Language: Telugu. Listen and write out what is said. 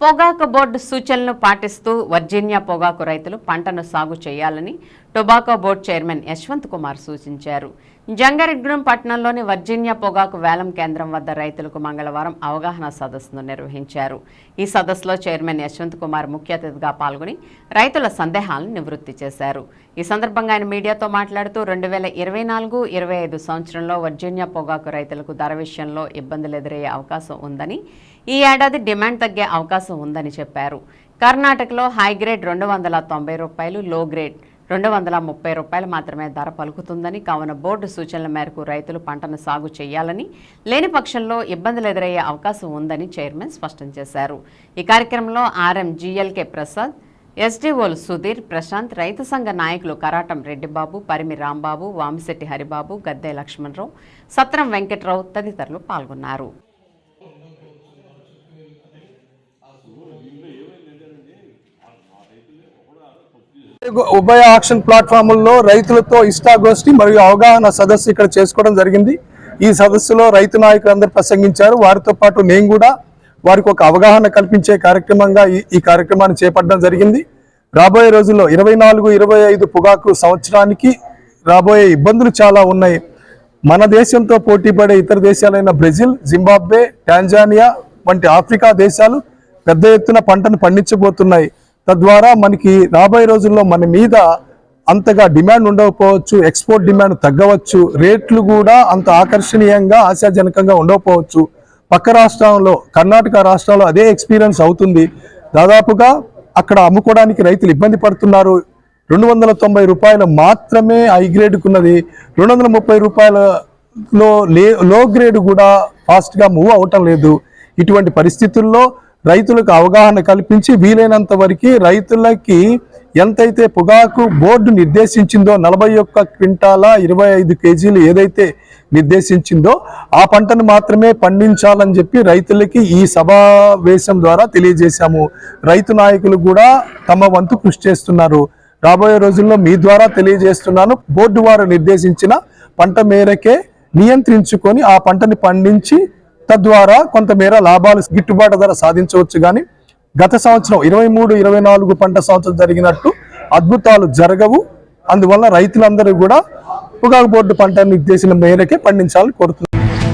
పొగాకు బోర్డు సూచనలను పాటిస్తూ వర్జీనియా పొగాకు రైతులు పంటను సాగు చేయాలని tobacco board chairman Yashwant Kumar సూచించారు. జంగారెడ్గూడెం పట్టణంలోని వర్జీనియా పొగాకు వేలం కేంద్రం వద్ద రైతులకు మంగళవారం అవగాహన సదస్సును నిర్వహించారు. ఈ సదస్సులో చైర్మన్ యశ్వంత్ కుమార్ ముఖ్య అతిథిగా పాల్గొని రైతుల సందేహాలను నివృత్తి చేశారు. ఈ సందర్భంగా ఆయన మీడియాతో మాట్లాడుతూ రెండు వేల ఇరవై నాలుగు ఇరవై ఐదు సంవత్సరంలో వర్జీనియా పొగాకు రైతులకు ధర విషయంలో ఇబ్బందులు ఎదురయ్యే అవకాశం ఉందని ఈ ఏడాది డిమాండ్ తగ్గే అవకాశం ఉందని చెప్పారు. కర్ణాటకలో హై గ్రేడ్ రెండు వందల తొంభై రూపాయలు లో గ్రేడ్ రెండు వందల ముప్పై రూపాయలు మాత్రమే ధర పలుకుతుందని కావున బోర్డు సూచనల మేరకు రైతులు పంటను సాగు చేయాలని లేని పక్షంలో ఇబ్బందులు ఎదురయ్యే అవకాశం ఉందని చైర్మన్ స్పష్టం చేశారు. ఈ కార్యక్రమంలో ఆర్ఎంజీఎల్కే ప్రసాద్ ఎస్డీఓలు సుధీర్ ప్రశాంత్ రైతు సంఘ నాయకులు కరాటం రెడ్డిబాబు పరిమి రాంబాబు వామిశెట్టి హరిబాబు గద్దె లక్ష్మణరావు సత్రం వెంకట్రావు తదితరులు పాల్గొన్నారు. ఉభయ ఆక్షన్ ప్లాట్ఫామ్లలో రైతులతో ఇష్టాగోష్ఠి మరియు అవగాహన సదస్సు ఇక్కడ చేసుకోవడం జరిగింది. ఈ సదస్సులో రైతు నాయకులందరూ ప్రసంగించారు. వారితో పాటు నేను కూడా వారికి ఒక అవగాహన కల్పించే కార్యక్రమంగా ఈ కార్యక్రమాన్ని చేపట్టడం జరిగింది. రాబోయే రోజుల్లో ఇరవై నాలుగు ఇరవై ఐదు పొగాకు సంవత్సరానికి రాబోయే ఇబ్బందులు చాలా ఉన్నాయి. మన దేశంతో పోటీపడే ఇతర దేశాలైన బ్రెజిల్ జింబాబ్వే టాంజానియా వంటి ఆఫ్రికా దేశాలు పెద్ద ఎత్తున పంటను పండించబోతున్నాయి. తద్వారా మనకి రాబోయే రోజుల్లో మన మీద అంతగా డిమాండ్ ఉండకపోవచ్చు ఎక్స్పోర్ట్ డిమాండ్ తగ్గవచ్చు రేట్లు కూడా అంత ఆకర్షణీయంగా ఆశాజనకంగా ఉండకపోవచ్చు. పక్క రాష్ట్రంలో కర్ణాటక రాష్ట్రంలో అదే ఎక్స్పీరియన్స్ అవుతుంది. దాదాపుగా అక్కడ అమ్ముకోవడానికి రైతులు ఇబ్బంది పడుతున్నారు. రెండు వందల తొంభై రూపాయలు మాత్రమే హై గ్రేడ్కున్నది రెండు వందల ముప్పై రూపాయలలో లే లో గ్రేడ్ కూడా ఫాస్ట్గా మూవ్ అవటం లేదు. ఇటువంటి పరిస్థితుల్లో రైతులకు అవగాహన కల్పించి వీలైనంత వరకు రైతులకి ఎంతైతే పొగాకు బోర్డు నిర్దేశించిందో నలభై ఒక్క క్వింటాల ఇరవై ఐదు కేజీలు ఏదైతే నిర్దేశించిందో ఆ పంటను మాత్రమే పండించాలని చెప్పి రైతులకి ఈ సమావేశం ద్వారా తెలియజేశాము. రైతు నాయకులు కూడా తమ వంతు కృషి చేస్తున్నారు. రాబోయే రోజుల్లో మీ ద్వారా తెలియజేస్తున్నాను. బోర్డు వారు నిర్దేశించిన పంట మేరకే నియంత్రించుకొని ఆ పంటని పండించి తద్వారా కొంతమేర లాభాలు గిట్టుబాటు ధర సాధించవచ్చు కానీ గత సంవత్సరం ఇరవై మూడు ఇరవై నాలుగు పంట సంవత్సరం జరిగినట్టు అద్భుతాలు జరగవు. అందువల్ల రైతులందరూ కూడా పొగాకు బోర్డు పంట నిర్దేశించిన మేరకే పండించాలని కోరుతున్నారు